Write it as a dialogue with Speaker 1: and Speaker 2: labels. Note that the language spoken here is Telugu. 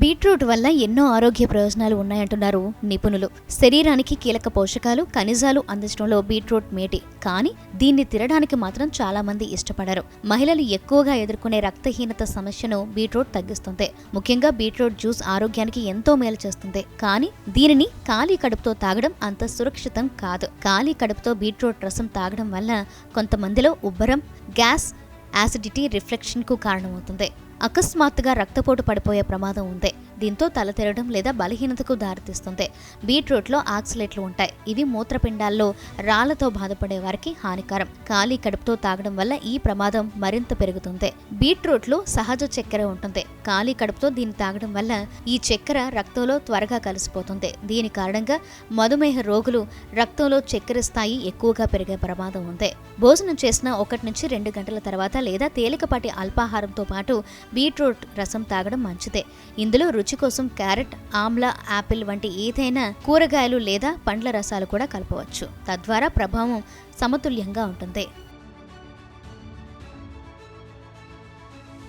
Speaker 1: బీట్రూట్ వల్ల ఎన్నో ఆరోగ్య ప్రయోజనాలు ఉన్నాయంటున్నారు నిపుణులు. శరీరానికి కీలక పోషకాలు ఖనిజాలు అందించడంలో బీట్రూట్ మేటి. కానీ దీన్ని తినడానికి మాత్రం చాలా మంది ఇష్టపడరు. మహిళలు ఎక్కువగా ఎదుర్కొనే రక్తహీనత సమస్యను బీట్రూట్ తగ్గిస్తుంది. ముఖ్యంగా బీట్రూట్ జ్యూస్ ఆరోగ్యానికి ఎంతో మేలు చేస్తుంది. కానీ దీనిని ఖాళీ కడుపుతో తాగడం అంత సురక్షితం కాదు. ఖాళీ కడుపుతో బీట్రూట్ రసం తాగడం వల్ల కొంతమందిలో ఉబ్బరం గ్యాస్ యాసిడిటీ రిఫ్లెక్షన్కు కారణమవుతుంది. అకస్మాత్తుగా రక్తపోటు పడిపోయే ప్రమాదం ఉంది. దీంతో తల తిరగడం లేదా బలహీనతకు దారితీస్తుంది బీట్రూట్లో ఆక్సిలేట్లు ఉంటాయి. ఇవి మూత్రపిండాల్లో రాళ్ళతో బాధపడే వారికి హానికరం. ఖాళీ కడుపుతో తాగడం వల్ల ఈ ప్రమాదం మరింత పెరుగుతుంది బీట్రూట్లో సహజ చక్కెర ఉంటుంది. ఖాళీ కడుపుతో దీన్ని తాగడం వల్ల ఈ చక్కెర రక్తంలో త్వరగా కలిసిపోతుంది దీని కారణంగా మధుమేహ రోగులు రక్తంలో చక్కెర స్థాయి ఎక్కువగా పెరిగే ప్రమాదం ఉంది. భోజనం చేసిన ఒకటి నుంచి రెండు గంటల తర్వాత లేదా తేలికపాటి అల్పాహారంతో పాటు బీట్రూట్ రసం తాగడం మంచిదే. ఇందులో రుచి కోసం క్యారెట్ ఆమ్లా యాపిల్ వంటి ఏదైనా కూరగాయలు లేదా పండ్ల రసాలు కూడా కలపవచ్చు. తద్వారా ప్రభావం సమతుల్యంగా ఉంటుంది.